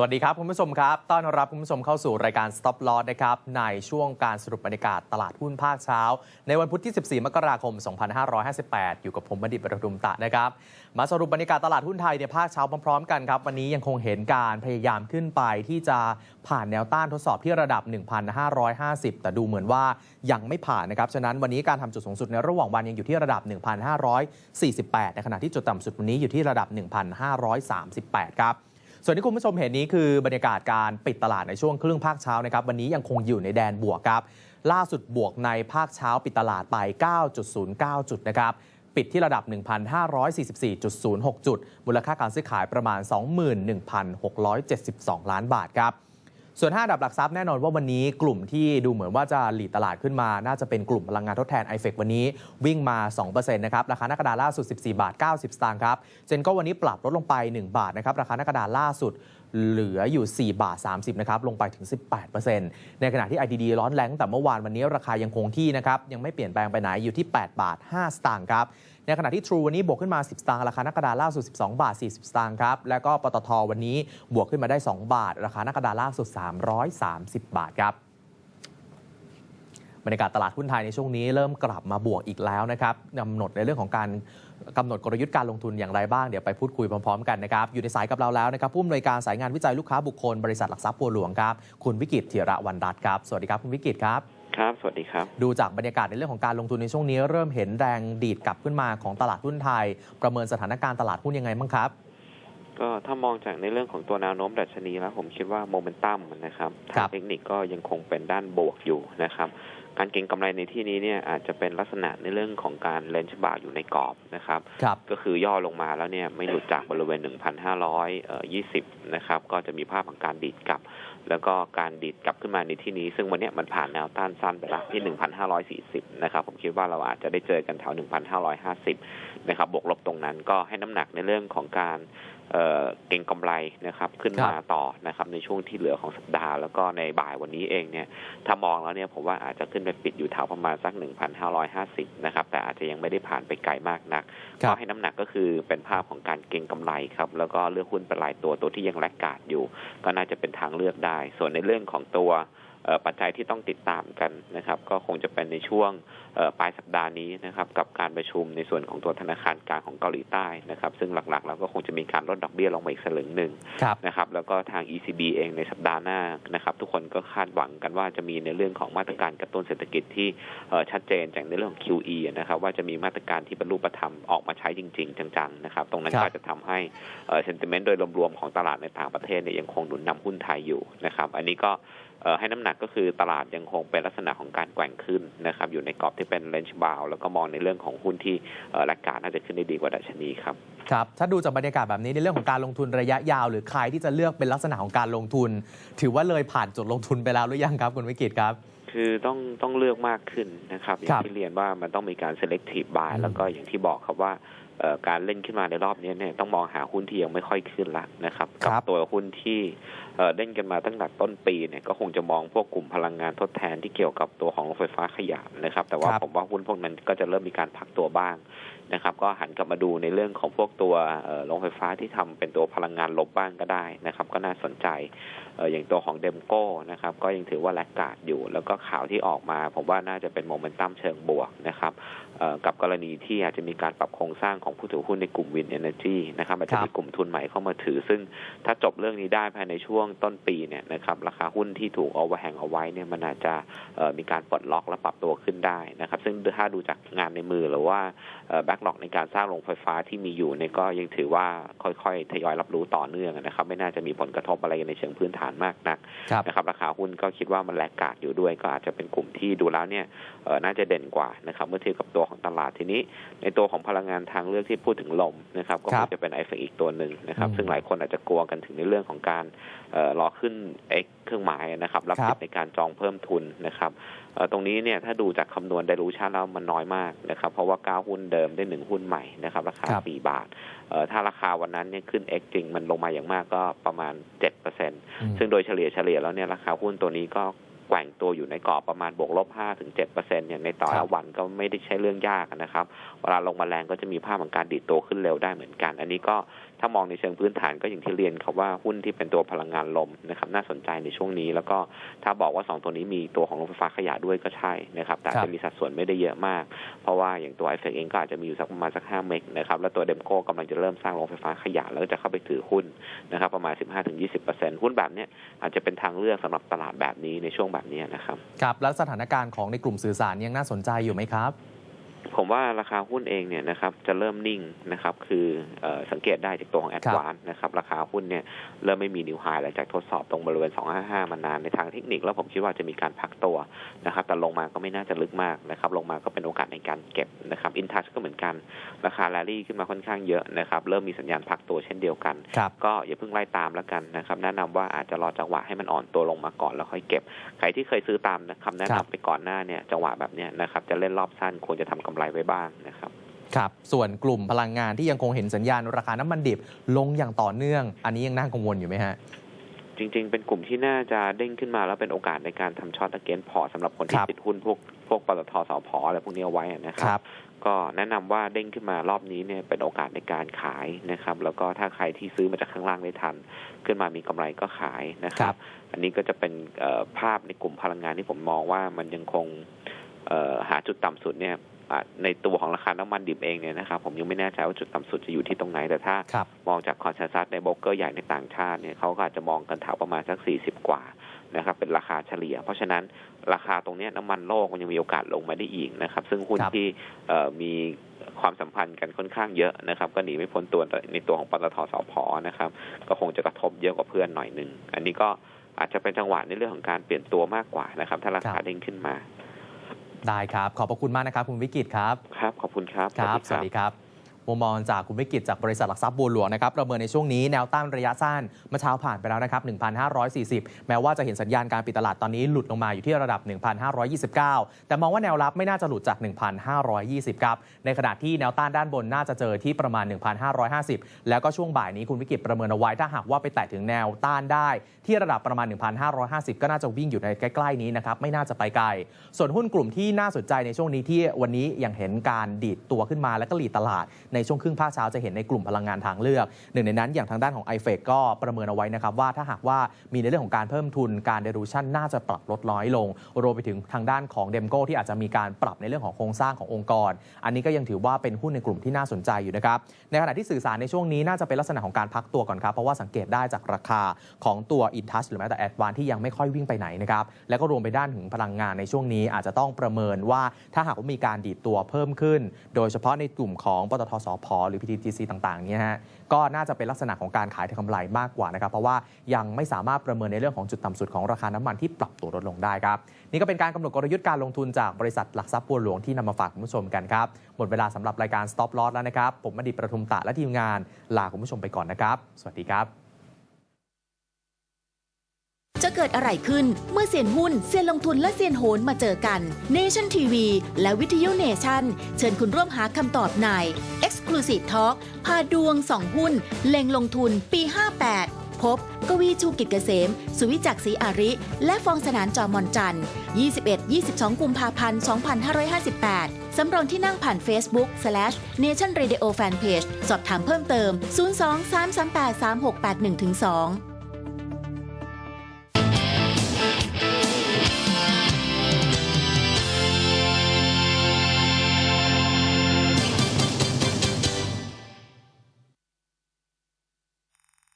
สวัสดีครับ คุณผู้ชมครับ ต้อนรับคุณผู้ชมเข้าสู่รายการ Stop Loss นะครับ ในช่วงการสรุปบรรยากาศตลาดหุ้นภาคเช้า ในวันพุธที่ 14 มกราคม 2558 อยู่กับผมบัณฑิตประทุมตะนะครับ มาสรุปบรรยากาศตลาดหุ้นไทยในภาคเช้าพร้อมๆ กันครับ วันนี้ยังคงเห็นการพยายามขึ้นไปที่จะผ่านแนวต้านทดสอบที่ระดับ 1,550 แต่ดูเหมือนว่ายังไม่ผ่านนะครับ ฉะนั้นวันนี้การทำจุดสูงสุดในระหว่างวันยังอยู่ที่ระดับ 1,548 ในขณะที่จุดต่ำสุดวันนี้อยู่ที่ระดับ 1,538 ครับ ส่วนที่คุณผู้ชมเห็นนี้คือบรรยากาศการปิดตลาดในช่วงครึ่งภาคเช้านะครับวันนี้ยังคงอยู่ในแดนบวกครับ ล่าสุดบวกในภาคเช้าปิดตลาดไป 9.09 จุดนะครับปิดที่ระดับ 1,544.06 จุด มูลค่าการซื้อขายประมาณ 21,672 ล้านบาทครับ ส่วน 5 อันดับหลักทรัพย์แน่นอนว่าวันนี้กลุ่มที่ดูเหมือนว่าจะหลีดตลาดขึ้นมา น่าจะเป็นกลุ่มพลังงานทดแทน i f e c วันนี้วิ่งมา 2%นะครับ ราคาหน้ากระดานล่าสุด 14 บาท 90 สตางค์ครับ เจนก็วันนี้ปรับลดลงไป 1 บาทนะครับ ราคาหน้ากระดานล่าสุดเหลืออยู่ 4 บาท 30 นะครับ ลงไปถึง 18%ในขณะที่ IDD ร้อนแรงตั้งแต่เมื่อวานวันนี้ราคายังคงที่นะครับ ยังไม่เปลี่ยนแปลงไปไหนอยู่ที่ 8 บาท 5 สตางค์ครับ ในขณะที่ True วันนี้บวกขึ้นมา 10 สตางค์ราคาน้ากระดานล่าสุด 12 บาท 40 สตางค์ครับ แล้วก็ปตทวันนี้บวกขึ้นมาได้ 2 บาท ราคาน้ากระดานล่าสุด 330 บาทครับบรรยากาศตลาดหุ้นไทยในช่วงนี้เริ่มกลับมาบวกอีกแล้วนะครับกำหนดในเรื่องของการกำหนดกลยุทธ์การลงทุนอย่างไรบ้าง เดี๋ยวไปพูดคุยพร้อมๆ กันนะครับ อยู่ในสายกับเราแล้วนะครับ ผู้อำนวยการสายงานวิจัยลูกค้าบุคคลบริษัทหลักทรัพย์บัวหลวงครับ คุณวิกิตธีระวันรัตน์ครับ สวัสดีครับ คุณวิกิตครับ ครับ สวัสดีครับ ดูจากบรรยากาศในเรื่องของการลงทุนในช่วงนี้เริ่มเห็นแรงดีดกลับขึ้นมาของตลาดหุ้นไทย ประเมินสถานการณ์ตลาดหุ้นยังไงบ้างครับ ก็ถ้ามองจากในเรื่องของตัวแนวโน้มดัชนีแล้วผมคิดว่าโมเมนตัมนะครับครัทางบเทคนิคก็ยังคงเป็นด้านบวกอยู่นะครับ การเก็งกำไรในที่นี้เนี่ยอาจจะเป็นลักษณะในเรื่องของการเลนช์บาร์อยู่ในกรอบนะครับครับก็คือย่อลงมาแล้วเนี่ยไม่หลุดจากบริเวณ 1,520 นะครับก็จะมีภาพของการดีดกลับ แล้วก็การดีดกลับขึ้นมาในที่นี้ ซึ่งวันเนี้ยมันผ่านแนวต้านสั้นไปแล้วที่ 1,540 นะครับผมคิดว่าเราอาจจะได้เจอกันแถว 1,550 นะครับบวกลบตรงนั้นก็ให้น้ำหนักในเรื่องของการ เอ่อเก็งกำไรนะครับขึ้นมาต่อนะครับในช่วงที่เหลือของสัปดาห์ แล้วก็ในบ่ายวันนี้เองเนี่ยถ้ามองแล้วเนี่ยผมว่าอาจจะขึ้นไปปิดอยู่แถวประมาณสัก 1,550 นะครับ แต่อาจจะยังไม่ได้ผ่านไปไกลมากนักครัก็บให้น้ำหนักก็คือเป็นภาพของการเก็งกำไรครับแล้วก็เลือกหุ้นเป็นรายตัวตัวที่ยังแลกกาดอยู่ ก็น่าจะเป็นทางเลือกได้ ส่วนในเรื่องของตัวเอ่อ ปัจจัยที่ต้องติดตามกันนะครับ ก็คงจะเป็นในช่วงเอ่อปลายสัปดาห์นี้นะครับ กับการประชุมในส่วนของตัวธนาคารกลางของเกาหลีใต้นะครับ ซึ่งหลักๆ แล้วก็คงจะมีการลดดอกเบี้ยลงมาอีกสลึงหนึ่งครับนะครับ แล้วก็ทาง ECB เองในสัปดาห์หน้านะครับ ทุกคนก็คาดหวังกันว่าจะมีในเรื่องของมาตรการกระตุ้นเศรษฐกิจที่เอ่อชัดเจนจากในเรื่องของ QE นะครับว่าจะมีมาตรการที่เป็นรูปธรรมออกมาใช้จริง ๆ จังๆนะครับ ตรงนั้นครับก็อาจจะทำให้เซนติเมนต์โดยรวมๆของตลาดในต่างประเทศเนี่ยยังคงหนุนนำหุ้นไทยอยู่นะครับ อันนี้ก็เอ่อ ให้น้ำหนักก็คือตลาดยังคงเป็นลักษณะของการแกว่งขึ้นนะครับอยู่ในกรอบที่เป็นเลนจ์บาวแล้วก็มองในเรื่องของหุ้นที่เอ่อราคาน่าจะขึ้นได้ดีกว่าดัชนีครับครับถ้าดูจากบรรยากาศแบบนี้ในเรื่องของการลงทุนระยะยาว หรือใครที่จะเลือกเป็นลักษณะของการลงทุน ถือว่าเลยผ่านจุดลงทุนไปแล้วหรือยังครับคุณวิกิตครับคือต้องต้องเลือกมากขึ้นนะครับอครัย่างบที่เรียนว่ามันต้องมีการ selective buy อืมแล้วก็อย่างที่บอกครับว่าเอ่อ การเล่นขึ้นมาในรอบนี้เนี่ยต้องมองหาหุ้นที่ยังไม่ค่อยขึ้นละนะครับครักับตัวหุ้นที่เอ่อเล่นกันมาตั้งแต่ต้นปีเนี่ยก็คงจะมองพวกกลุ่มพลังงานทดแทนที่เกี่ยวกับตัวของโรงไฟฟ้าขยะนะครับ แต่ว่าครับผมว่าหุ้นพวกนั้นก็จะเริ่มมีการพักตัวบ้าง นะครับ ก็หันกลับมาดูในเรื่องของพวกตัวเอ่อโรงไฟฟ้าที่ทำเป็นตัวพลังงานลบบ้างก็ได้นะครับ ก็น่าสนใจเอ่ออย่างตัวของเดมโก้นะครับ ก็ยังถือว่าแลกกาดอยู่ แล้วก็ข่าวที่ออกมา ผมว่าน่าจะเป็นโมเมนตัมเชิงบวกนะครับเอ่อกับกรณีที่อาจจะมีการปรับโครงสร้างของผู้ถือหุ้นในกลุ่มวินเอเนจีนะครับอาจจะมีกลุ่มทุนใหม่เข้ามาถือ ซึ่งถ้าจบเรื่องนี้ได้ภายในช่วงต้นปีเนี่ยนะครับราคาหุ้นที่ถูกเอาไว้แห่งเอาไว้เนี่ยมันอาจจะเอ่อมีการปลดล็อกและปรับตัวขึ้นได้นะครับ ซึ่งถ้าดูจากงานในมือหรือว่าแบ็กหลอกในการสร้างโรงไฟฟ้าที่มีอยู่เนี่ยก็ยังถือว่าค่อยๆทยอยรับรู้ต่อเนื่องนะครับ ไม่น่าจะมีผลกระทบอะไรในเชิงพื้นฐานมากนักครับนะครับ ราคาหุ้นก็คิดว่ามันแลกกาดอยู่ด้วย ก็อาจจะเป็นกลุ่มที่ดูแล้วเนี่ยเอ่อน่าจะเด่นกว่านะครับ เมื่อเทียบกับตัวของตลาดทีนี้ ในตัวของพลังงานทางเลือกที่พูดถึงลมนะครับก็ครัคบงจะเป็นไอเฟกอีกตัวหนึ่งนะครับอืมซึ่งหลายคนอาจจะกลัวกันถึงในเรื่องของการเอ่อรอขึ้น X เครื่องหมายนะครับรับครัสิบทธิ์ในการจองเพิ่มทุนนะครับเอ่อ ตรงนี้เนี่ยถ้าดูจากคำนวณไดรูชันแล้วมันน้อยมากนะครับ เพราะว่า 9 หุ้นเดิมได้ 1 หุ้นใหม่นะครับ ราคาครับ4บาทเอ่อถ้าราคาวันนั้นเนี่ยขึ้น X จริงมันลงมาอย่างมากก็ประมาณ7%อืมซึ่งโดยเฉลี่ยเฉลี่ยแล้วเนี่ยราคาหุ้นตัวนี้ก็แกว่งตัวอยู่ในกรอบประมาณบวกลบ5ถึง7%เนี่ยในต่อครัละบวันก็ไม่ได้ใช่เรื่องยากนะครับ เวลาลงมาแรงก็จะมีภาพของการดีดตัวขึ้นเร็วได้เหมือนกัน อันนี้ก็ถ้ามองในเชิงพื้นฐานก็อย่างที่เรียนครับว่าหุ้นที่เป็นตัวพลังงานลมนะครับน่าสนใจในช่วงนี้ แล้วก็ถ้าบอกว่าสองตัวนี้มีตัวของโรงไฟฟ้าขยะด้วยก็ใช่นะครับแต่อาจครัจะบมีสัดส่วนไม่ได้เยอะมาก เพราะว่าอย่างตัวไอเฟกเองก็อาจจะมีอยู่สักประมาณสักห้าเมกนะครับแล้วตัวเดมโก้กำลังจะเริ่มสร้างโรงไฟฟ้าขยะแล้วก็จะเข้าไปถือหุ้นนะครับประมาณ 15-20%หุ้นแบบเนี้ยอาจจะเป็นทางเลือกสำหรับตลาดแบบนี้ในช่วงแบบนี้นะครับครับแล้วสถานการณ์ของในกลุ่มสื่อสารยังน่าสนใจอยู่ไหมครับ ผมว่าราคาหุ้นเองเนี่ยนะครับจะเริ่มนิ่งนะครับคือเออสังเกตได้จากตัวของแอดวานนะครับราคาหุ้นเนี่ยเริ่มไม่มีนิวไฮหลังจากทดสอบตรงบริเวณ 255 มานานในทางเทคนิคแล้วผมคิดว่าจะมีการพักตัวนะครับแต่ลงมาก็ไม่น่าจะลึกมากนะครับลงมาก็เป็นโอกาสในการเก็บนะครับอินทัชก็เหมือนกันราคาแรลลี่ขึ้นมาค่อนข้างเยอะนะครับเริ่มมีสัญญาณพักตัวเช่นเดียวกันครับก็อย่าเพิ่งไล่ตามแล้วกันนะครับแนะนำว่าอาจจะรอจังหวะให้มันอ่อนตัวลงมาก่อนแล้วค่อยเก็บใครที่เคยซื้อตามคำแนะครับนำไปก่อนหน้าเนี่ยจังหวะแบบเนี้ยนะครับจะเล่นรอบสั้นควรจะทำกำไรไว้บ้างนะครับครับส่วนกลุ่มพลังงานที่ยังคงเห็นสัญญาณราคาน้ำมันดิบลงอย่างต่อเนื่อง อันนี้ยังน่ากังวลอยู่ไหมฮะจริง ๆ เป็นกลุ่มที่น่าจะเด้งขึ้นมาแล้วเป็นโอกาสในการทำช็อตเกนพอสำหรับคนที่ครับติดหุ้นพวกพวกปตทสพอะไรพวกนี้เอาไว้นะคครัรับ ก็แนะนำว่าเด้งขึ้นมารอบนี้เนี่ยเป็นโอกาสในการขายนะครับ แล้วก็ถ้าใครที่ซื้อมาจากข้างล่างได้ทัน ขึ้นมามีกำไรก็ขายนะคครัรับบอันนี้ก็จะเป็นเอ่อภาพในกลุ่มพลังงานที่ผมมองว่ามันยังคงเอ่อหาจุดต่ำสุดเนี่ยอะ ในตัวของราคาน้ำมันดิบเองเนี่ยนะครับผมยังไม่แน่ใจว่าจุดต่ำสุดจะอยู่ที่ตรงไหน แต่ถ้าครับมองจากคอนเซนแซสในโบรกเกอร์ใหญ่ในต่างชาติเนี่ยเขาก็อาจจะมองกันแถวประมาณสัก 40 กว่านะครับเป็นราคาเฉลี่ย เพราะฉะนั้นราคาตรงเนี้ยน้ำมันโลกมันยังมีโอกาสลงมาได้อีกนะครับ ซึ่งหุ้นครับที่เอ่อมีความสัมพันธ์กันค่อนข้างเยอะนะครับ ก็หนีไม่พ้นตัวในตัวของปตทสพนะครับ ก็คงจะกระทบเยอะกว่าเพื่อนหน่อยหนึ่งอันนี้ก็อาจจะเป็นจังหวะในเรื่องของการเปลี่ยนตัวมากกว่านะครับ ถ้าราคาครับเด้งขึ้นมา ได้ครับ ขอบพระคุณมากนะครับ คุณวิกิตครับ ครับ ขอบคุณครับ ครับ สวัสดีครับ มุมมองจากคุณวิกิตจากบริษัทหลักทรัพย์บัวหลวงนะครับประเมินในช่วงนี้แนวต้านระยะสั้นเมื่อเช้าผ่านไปแล้วนะครับ 1,540 แม้ว่าจะเห็นสัญญาณการปิดตลาดตอนนี้หลุดลงมาอยู่ที่ระดับ 1,529 แต่มองว่าแนวรับไม่น่าจะหลุดจาก 1,520 ครับ ในขณะที่แนวต้านด้านบนน่าจะเจอที่ประมาณ 1,550 แล้วก็ช่วงบ่ายนี้คุณวิกิตประเมินเอาไว้ถ้าหากว่าไปแตะถึงแนวต้านได้ ที่ระดับประมาณ 1,550 ก็น่าจะวิ่งอยู่ในใกล้ๆนี้นะครับไม่น่าจะไปไกล ส่วนหุ้นกลุ่มที่น่าสนใจในช่วงนี้ที่วันนี้ยังเห็นการดีดตัวขึ้นมาและก็หลีตลาดในในช่วงครึ่งภาคเช้าจะเห็นในกลุ่มพลังงานทางเลือก หนึ่งในนั้นอย่างทางด้านของ i f e c ก็ประเมินเอาไว้นะครับว่าถ้าหากว่ามีในเรื่องของการเพิ่มทุนการเดรูชันน่าจะปรับลดน้อยลง รวมไปถึงทางด้านของเดมโก้ที่อาจจะมีการปรับในเรื่องของโครงสร้างขององค์กร อันนี้ก็ยังถือว่าเป็นหุ้นในกลุ่มที่น่าสนใจอยู่นะครับในขณะที่สื่อสารในช่วงนี้น่าจะเป็นลักษณะของการพักตัวก่อนครับเพราะว่าสังเกตได้จากราคาของตัว i n t o u c h หรือแม้แต่ a d v a n ที่ยังไม่ค่อยวิ่งไปไหนนะครับแล้วก็รวมไปด้านถึงพลังงานในช่วงนี้อาจจะต้องประเมินว่าถ้าหากว่ามีการดีดตัวเพิ่มขึ้น โดยเฉพาะในกลุ่มของปตทสพหรือ PTTC ต่างๆเนี่ยฮะก็น่าจะเป็นลักษณะของการขายทางกำไรมากกว่านะครับ เพราะว่ายังไม่สามารถประเมินในเรื่องของจุดต่ำสุดของราคาน้ำมันที่ปรับตัวลดลงได้ครับ นี่ก็เป็นการกำหนดกลยุทธ์การลงทุนจากบริษัทหลักทรัพย์บัวหลวงที่นำมาฝากคุณผู้ชมกันครับ หมดเวลาสำหรับรายการ Stop Loss แล้วนะครับ ผมมดิประทุมตะและทีมงานลาคุณผู้ชมไปก่อนนะครับ สวัสดีครับ จะเกิดอะไรขึ้น เมื่อเซียนหุ้นเซียนลงทุนและเซียนโหนมาเจอกัน Nation TV และวิทยุ Nation เชิญคุณร่วมหาคำตอบใน Exclusive Talk พาดวงสองหุ้น เล็งลงทุนปี 58 พบ กวีชูกิจเกษม สุวิจักษ์ศรีอาริ และฟองสนานจอมอนจันทร์ 21-22 กุมภาพันธ์ 2558 สำรองที่นั่งผ่าน Facebook slash Nation Radio Fanpage สอบถามเพิ่มเติม 02 338 3681 2